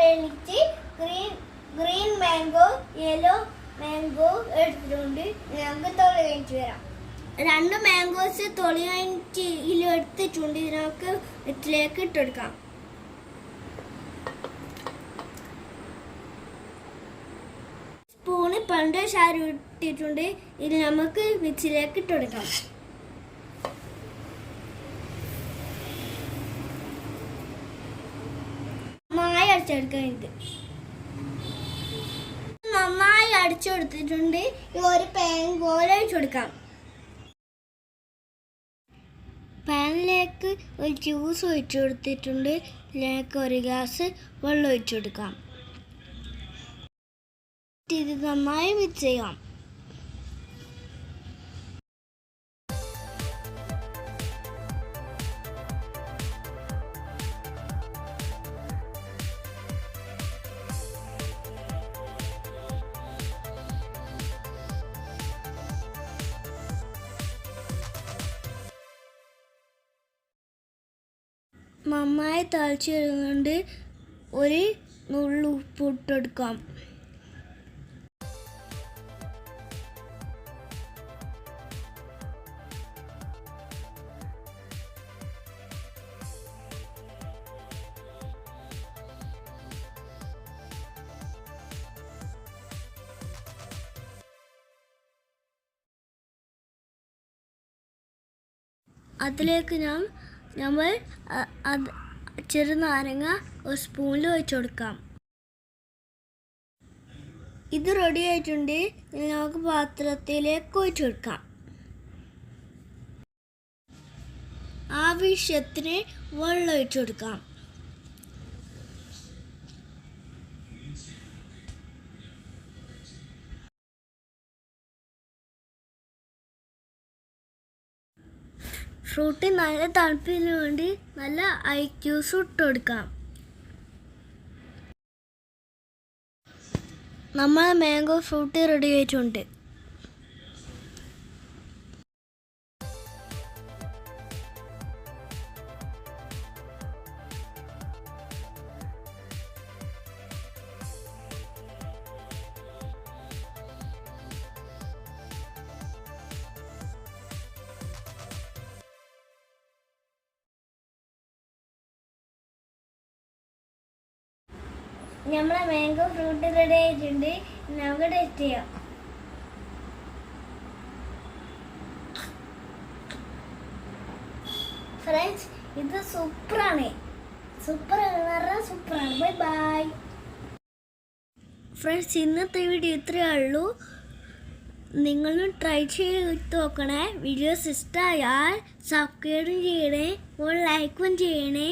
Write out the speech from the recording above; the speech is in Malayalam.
വേണ്ടിയിട്ട് green green mango yellow mango എടുത്തിട്ടുണ്ട്. നമുക്ക് തൊളി കഴിഞ്ഞിട്ട് വരാം. രണ്ട് മാംഗോസ് തൊളി കഴിഞ്ഞിട്ട് എടുത്തിട്ടുണ്ട്. ഇതിനൊക്കെ ഇതിലേക്ക് ഇട്ടെടുക്കാം സ്പൂണ് പണ്ട് ഷാരി ഇട്ടിട്ടുണ്ട്. ഇത് നമുക്ക് മിക്സിലേക്ക് ഇട്ടെടുക്കാം നന്നായി അടിച്ചെടുക്കാൻ നന്നായി അടിച്ചു കൊടുത്തിട്ടുണ്ട് ഒരു പാൻ പോലെ ഒഴിച്ചെടുക്കാം പാനിലേക്ക് ഒരു ജ്യൂസ് ഒഴിച്ചു കൊടുത്തിട്ടുണ്ട് ഇതിലേക്ക് ഒരു ഗ്ലാസ് വെള്ളം ഒഴിച്ചു കൊടുക്കാം ഇത് നന്നായി മിക്സ് ചെയ്യാം. നന്നായി തിളച്ച് വരുന്നുണ്ട് ഒരു നുള്ളു ഉപ്പിട്ടെടുക്കാം അതിലേക്ക് ഞാൻ നമ്മൾ അത് ചെറുനാരങ്ങ ഒരു സ്പൂണിൽ വെച്ച് കൊടുക്കാം. ഇത് റെഡി ആയിട്ടുണ്ട്. നമുക്ക് പാത്രത്തിലേക്ക് ഒഴിച്ചു കൊടുക്കാം. ആവശ്യത്തിന് വെള്ളം ഒഴിച്ചു കൊടുക്കാം. ഫ്രൂട്ട് നല്ല തണുപ്പിന് വേണ്ടി നല്ല ഐ ക്യൂസ് ഇട്ട് കൊടുക്കാം. നമ്മൾ മാംഗോ ഫ്രൂട്ടി റെഡി ആയിട്ടുണ്ട്. നമ്മളെ മാംഗോ ഫ്രൂട്ട് റെഡി ആയിട്ടുണ്ട് നമുക്ക് ടേസ്റ്റ് ചെയ്യാം. ഫ്രണ്ട്സ് ഇത് സൂപ്പറാണ് സൂപ്പറാണ് പറഞ്ഞാൽ സൂപ്പറാണ് ബൈ ബൈ ഫ്രണ്ട്സ് ഇന്നത്തെ വീഡിയോ ഇത്രയേ ഉള്ളൂ. നിങ്ങളും ട്രൈ ചെയ്ത് നോക്കണേ. വീഡിയോസ് ഇഷ്ടമായാൽ സബ്സ്ക്രൈബും ചെയ്യണേ. ഒരു ലൈക്കും ചെയ്യണേ.